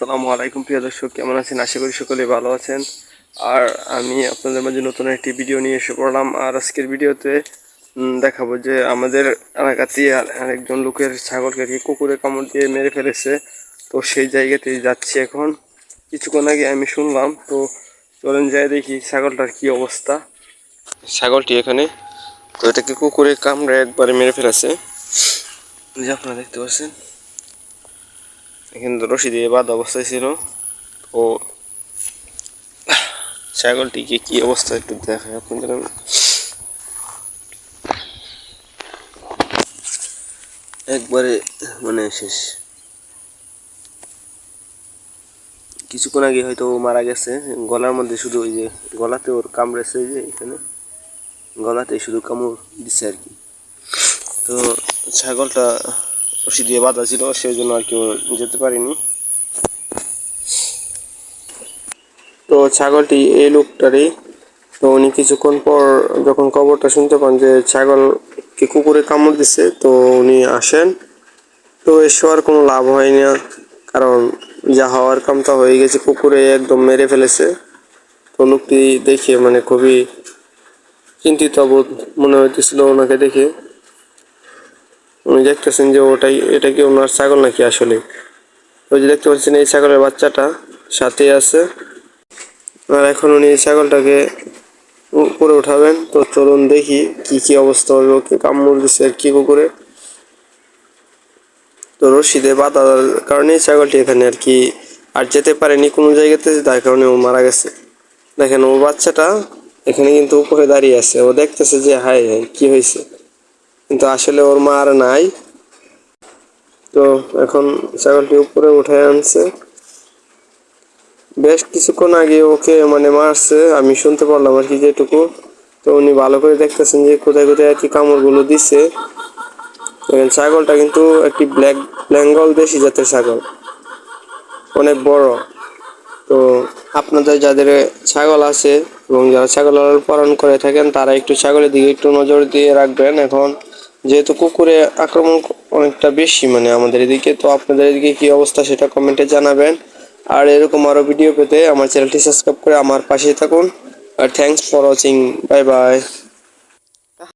আসসালামু আলাইকুম, প্রিয় দর্শক, কেমন আছেন? আশা করি সকলে ভালো আছেন। আর আমি আপনাদের মাঝে নতুন একটি ভিডিও নিয়ে এসে পড়লাম। আর আজকের ভিডিওতে দেখাবো যে আমাদের এলাকাতে আর- আরেকজন লোকের ছাগলকে কি কুকুরে কামড় দিয়ে মেরে ফেলেছে। তো সেই জায়গাতে যাচ্ছি এখন। কিছুক্ষণ আগে আমি শুনলাম, তো চলেন যাই দেখি ছাগলটার কি অবস্থা। ছাগলটি এখানে, তো এটাকে কুকুরে কামড়ে একবারে মেরে ফেলেছে। যে আপনারা দেখতে পাচ্ছেন এখানে রশি দিয়ে বাদ অবস্থায় ছিল। ও, ছাগলটিকে কি অবস্থা একটু দেখায় আপনাদের। একবারে মানে শেষ। কিছুক্ষণ আগে হয়তো ও মারা গেছে। গলার মধ্যে শুধু ওই যে গলাতে ওর কামড়েছে যে এখানে। গলাতে শুধু কামড় দিচ্ছে আর কি। তো ছাগলটা রশি দিয়ে বাঁধা ছিল সেই জন্য আর কি ও যেতে পারিনি। তো ছাগলটি এই লোকটারই, তো উনি কিছুক্ষণ পর যখন খবরটা শুনতে পান যে ছাগলকে কুকুরে কামড় দিছে, তো উনি আসেন। তো এসে আর কোনো লাভ হয় না কারণ যা হওয়ার কামটা হয়ে গেছে, কুকুরে একদম মেরে ফেলেছে। তো লোকটি দেখে মানে খুবই চিন্তিত বোধ মনে হইতেছিল ওনাকে দেখে। উনি দেখতেছেন যে ওটাই, এটা কি ওনার ছাগল নাকি আসলে? ওই যে দেখতে পাচ্ছেন এই ছাগলের বাচ্চাটা সাথে আছে। আর এখন উনি এই ছাগলটাকে উপরে উঠাবেন। তো চলুন দেখি কি কি অবস্থা হবে, ওকে কামড় দিচ্ছে আর কি কুকুরে। তো রশিদে বাঁধার কারণে ছাগলটি এখানে আর কি আর যেতে পারেনি কোনো জায়গাতে তার কারণে ও মারা গেছে। দেখেন, ও বাচ্চাটা এখানে কিন্তু উপরে দাঁড়িয়ে আছে। ও দেখতেছে যে হাই হাই কি হয়েছে? কিন্তু আসলে ওর মা আর নাই। তো এখন ছাগলটি উপরে উঠে আনছে। বেশ কিছুক্ষণ আগে ওকে মানে মারছে, আমি শুনতে পারলাম আর কি যেটুকু। তো উনি ভালো করে দেখতেছেন যে কোথায় কোথায় আর কি কামড়গুলো দিচ্ছে দেখেন, ছাগলটা কিন্তু একটি ব্ল্যাক, বেঙ্গল দেশি জাতের ছাগল। অনেক বড়। তো আপনাদের যাদের ছাগল আছে এবং যারা ছাগল পালন করে থাকেন, তারা একটু ছাগলের দিকে একটু নজর দিয়ে রাখবেন। এখন যেহেতু কুকুরে আক্রমণ অনেকটা বেশি মানে আমাদের এদিকে, তো আপনাদের এদিকে কি অবস্থা সেটা কমেন্টে জানাবেন। আর এরকম আরও ভিডিও পেতে আমার চ্যানেলটি সাবস্ক্রাইব করে আমার পাশে থাকুন। আর thanks for watching bye bye